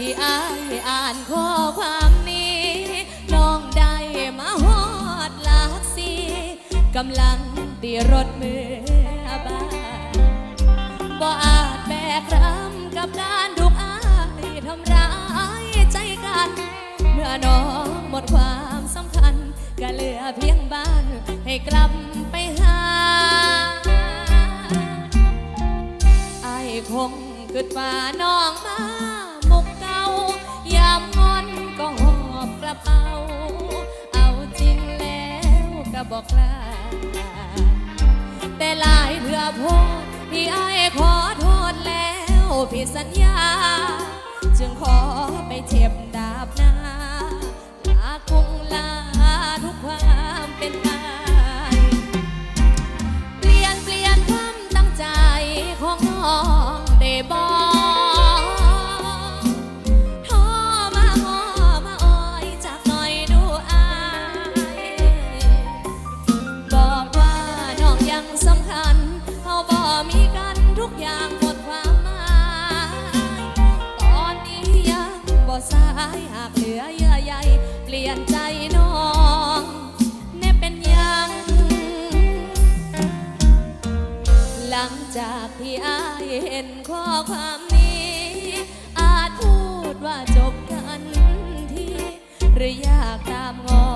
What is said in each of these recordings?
ที่อายอ่านข้อความนี้ น้องได้มาฮอดหลักสีกำลังตีรถมือบ้านบ่อาจแบกรับกับการถูกอายทำร้ายใจกัน เมื่อน้องหมดความสำคัญ ก็เหลือเพียงบ้านให้กลับไปหาไอ้ายคงกึดว่าน้องมา ระเป๋า เอาจริงแล้วก็บอกลาแต่หลายเถื่อโพดที่ไอ้ขอโทษแล้วผิดสัญญา จึงขอไปเจ็บดาบหน้าลาคงลาทุกความเป็นไปเปลี่ยนเปลี่ยนความตั้งใจของน้องได้บอก สายหากเหลือเยื่อใยเปลี่ยนใจน้องแน่เป็นยัง หลังจากที่อายเห็นข้อความนี้ อาจพูดว่าจบกันทีหรืออยากตามงอ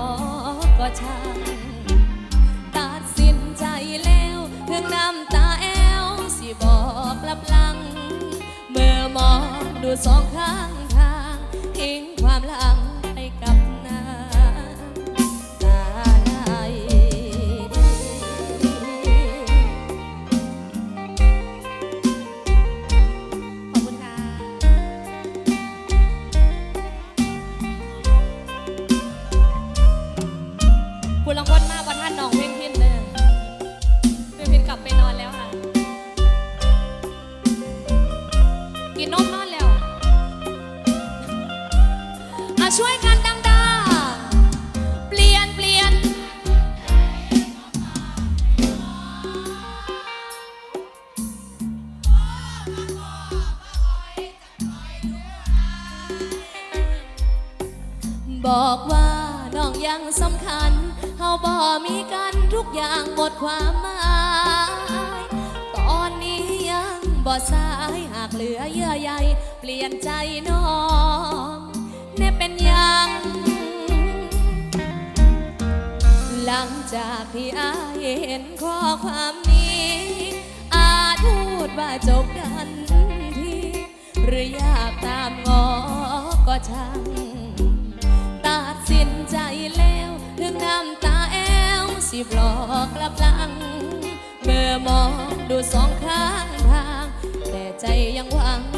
ก็ช่างตัดสินใจแล้วถึงน้ำตาแอวสิบอกลับหลัง เมื่อมองดูสองข้างทาง ทิ้งความหลังไปกับน้ำตาไหลขอบคุณค่ะ คุณลังคนมากว่าท่านน้องเพ่ง จบกันทีหรืออยากตามงอก็ช่างตัดสินใจแล้วถึงน้ำตาแอวสิบลอกกลับหลัง เมื่อมองดูสองข้างทาง แต่ใจยังหวัง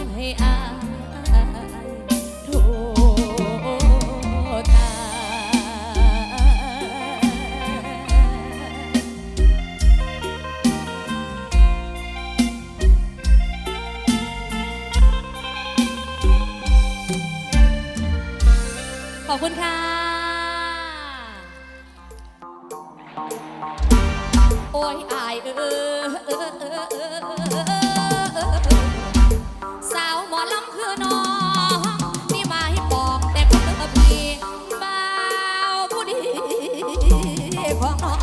ขอบคุณค่ะ โอ้ยอายเออเออเออเออเสาวหมอลำคือน้อง นี่มาให้บอกแต่เพื่อพี่บ่าวผู้ดีของน้อง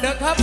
เด็กๆครับ